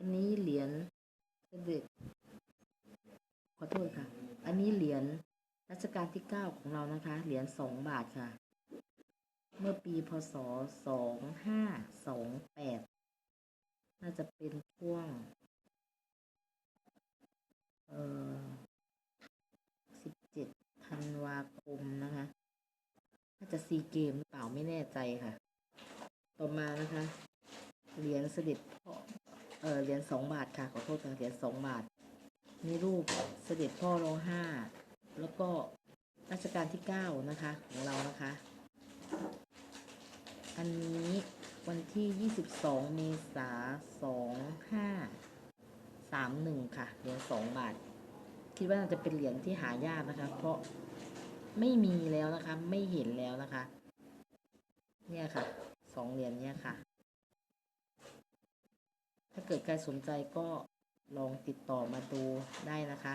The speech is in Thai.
อันนี้เหรียญเสด็จขอโทษค่ะ อันนี้เหรียญรัชกาลที่เก้าของเรานะคะ เหรียญสองบาทค่ะ เมื่อปีพศสองห้าสองแปดน่าจะเป็นช่วง เอ่อสิบเจ็ดธันวาคมนะคะ น่าจะซีเกมหรือเปล่าไม่แน่ใจค่ะ ต่อมานะคะ เหรียญเสด็จพ เออเหรียญสองบาทค่ะขอโทษค่ะเหรียญสองบาท มีรูปเสด็จพ่อรอห้าแล้วก็รัชกาลที่เก้านะคะ ของเรานะคะ อันนี้วันที่22เมษาสองห้าสามหนึ่งค่ะเหรียญสองบาท คิดว่าน่าจะเป็นเหรียญที่หายากนะคะ เพราะไม่มีแล้วนะคะ ไม่เห็นแล้วนะคะ เนี่ยค่ะสองเหรียญเนี่ยค่ะ ถ้า เกิดใครสนใจก็ลองติดต่อมาดูได้นะคะ